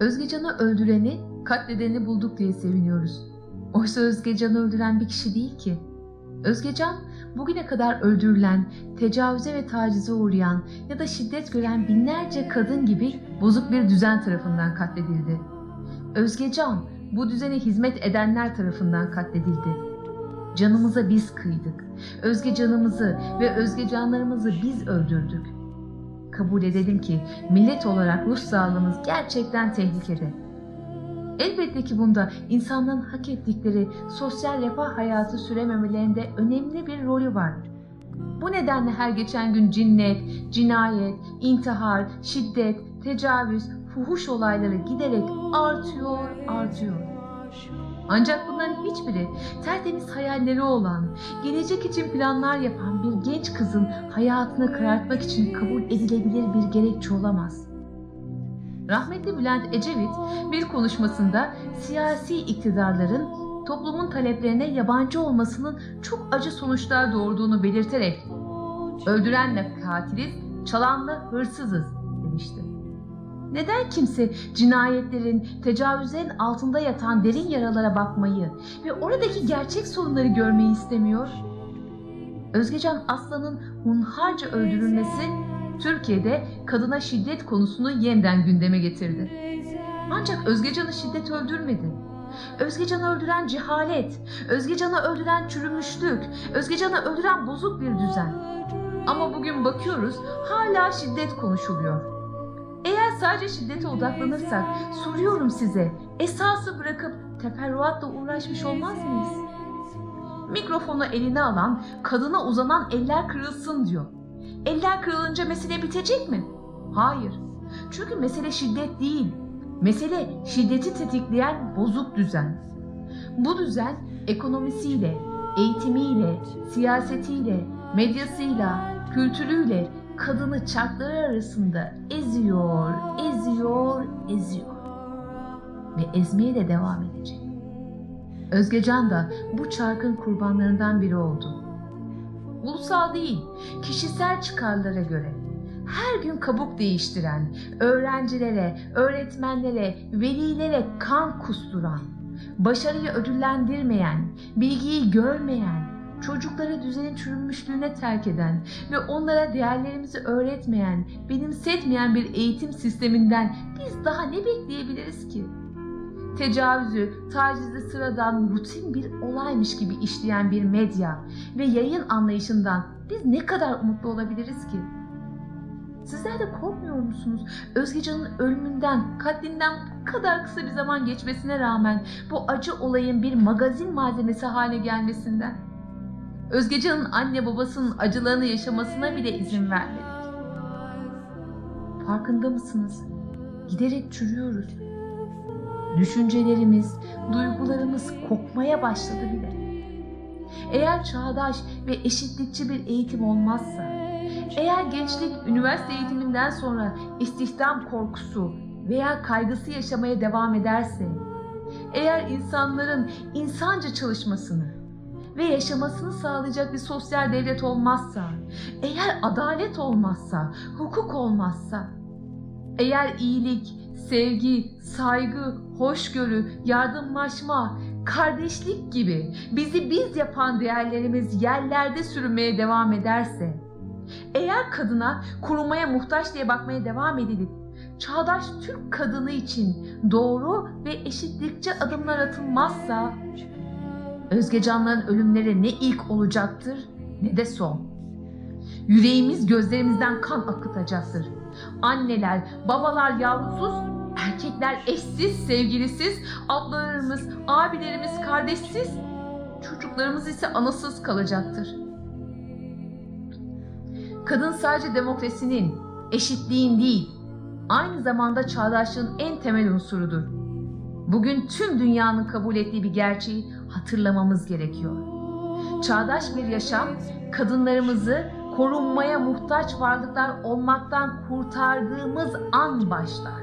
Özgecan'ı öldüreni, katledeni bulduk diye seviniyoruz. Oysa Özgecan'ı öldüren bir kişi değil ki. Özgecan, bugüne kadar öldürülen, tecavüze ve tacize uğrayan ya da şiddet gören binlerce kadın gibi bozuk bir düzen tarafından katledildi. Özgecan, bu düzene hizmet edenler tarafından katledildi. Canımıza biz kıydık. Özge canımızı ve özge canlarımızı biz öldürdük. Kabul edelim ki millet olarak ruh sağlığımız gerçekten tehlikede. Elbette ki bunda insanların hak ettikleri sosyal refah hayatı sürememelerinde önemli bir rolü var. Bu nedenle her geçen gün cinnet, cinayet, intihar, şiddet, tecavüz, fuhuş olayları giderek artıyor, artıyor. Ancak bunların hiçbiri tertemiz hayalleri olan, gelecek için planlar yapan bir genç kızın hayatını karartmak için kabul edilebilir bir gerekçe olamaz. Rahmetli Bülent Ecevit bir konuşmasında siyasi iktidarların toplumun taleplerine yabancı olmasının çok acı sonuçlar doğurduğunu belirterek öldürenle katiliz, çalanla hırsızız demişti. Neden kimse cinayetlerin, tecavüzlerin altında yatan derin yaralara bakmayı ve oradaki gerçek sorunları görmeyi istemiyor? Özgecan Aslan'ın hunharca öldürülmesi Türkiye'de kadına şiddet konusunu yeniden gündeme getirdi. Ancak Özgecan'ı şiddet öldürmedi. Özgecan'ı öldüren cehalet, Özgecan'ı öldüren çürümüşlük, Özgecan'ı öldüren bozuk bir düzen. Ama bugün bakıyoruz hala şiddet konuşuluyor. Sadece şiddete odaklanırsak soruyorum size esası bırakıp teferruatla uğraşmış olmaz mıyız? Mikrofonu eline alan kadına uzanan eller kırılsın diyor. Eller kırılınca mesele bitecek mi? Hayır. Çünkü mesele şiddet değil. Mesele şiddeti tetikleyen bozuk düzen. Bu düzen ekonomisiyle, eğitimiyle, siyasetiyle, medyasıyla, kültürüyle kadını çarkları arasında eziyor, eziyor, eziyor. Ve ezmeye de devam edecek. Özgecan da bu çarkın kurbanlarından biri oldu. Ulusal değil, kişisel çıkarlara göre her gün kabuk değiştiren, öğrencilere, öğretmenlere, velilere kan kusturan, başarıyı ödüllendirmeyen, bilgiyi görmeyen, çocukları düzenin çürümüşlüğüne terk eden ve onlara değerlerimizi öğretmeyen, benimsetmeyen bir eğitim sisteminden biz daha ne bekleyebiliriz ki? Tecavüzü, tacizi sıradan rutin bir olaymış gibi işleyen bir medya ve yayın anlayışından biz ne kadar umutlu olabiliriz ki? Sizler de korkmuyor musunuz? Özgecan'ın ölümünden, katlinden bu kadar kısa bir zaman geçmesine rağmen bu acı olayın bir magazin malzemesi hale gelmesinden. Özgecan'ın anne babasının acılarını yaşamasına bile izin vermedik. Farkında mısınız? Giderek çürüyoruz. Düşüncelerimiz, duygularımız kokmaya başladı bile. Eğer çağdaş ve eşitlikçi bir eğitim olmazsa, eğer gençlik üniversite eğitiminden sonra istihdam korkusu veya kaygısı yaşamaya devam ederse, eğer insanların insanca çalışmasını ve yaşamasını sağlayacak bir sosyal devlet olmazsa, eğer adalet olmazsa, hukuk olmazsa, eğer iyilik, sevgi, saygı, hoşgörü, yardımlaşma, kardeşlik gibi bizi biz yapan değerlerimiz yerlerde sürünmeye devam ederse, eğer kadına korumaya muhtaç diye bakmaya devam edilip çağdaş Türk kadını için doğru ve eşitlikçi adımlar atılmazsa Özgecanların ölümleri ne ilk olacaktır ne de son. Yüreğimiz gözlerimizden kan akıtacaktır. Anneler, babalar yavrusuz, erkekler eşsiz, sevgilisiz, ablalarımız, abilerimiz kardeşsiz, çocuklarımız ise anasız kalacaktır. Kadın sadece demokrasinin, eşitliğin değil, aynı zamanda çağdaşlığın en temel unsurudur. Bugün tüm dünyanın kabul ettiği bir gerçeği hatırlamamız gerekiyor. Çağdaş bir yaşam kadınlarımızı korunmaya muhtaç varlıklar olmaktan kurtardığımız an başlar.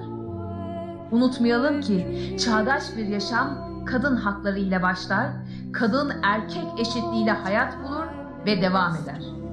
Unutmayalım ki çağdaş bir yaşam kadın hakları ile başlar, kadın erkek eşitliğiyle hayat bulur ve devam eder.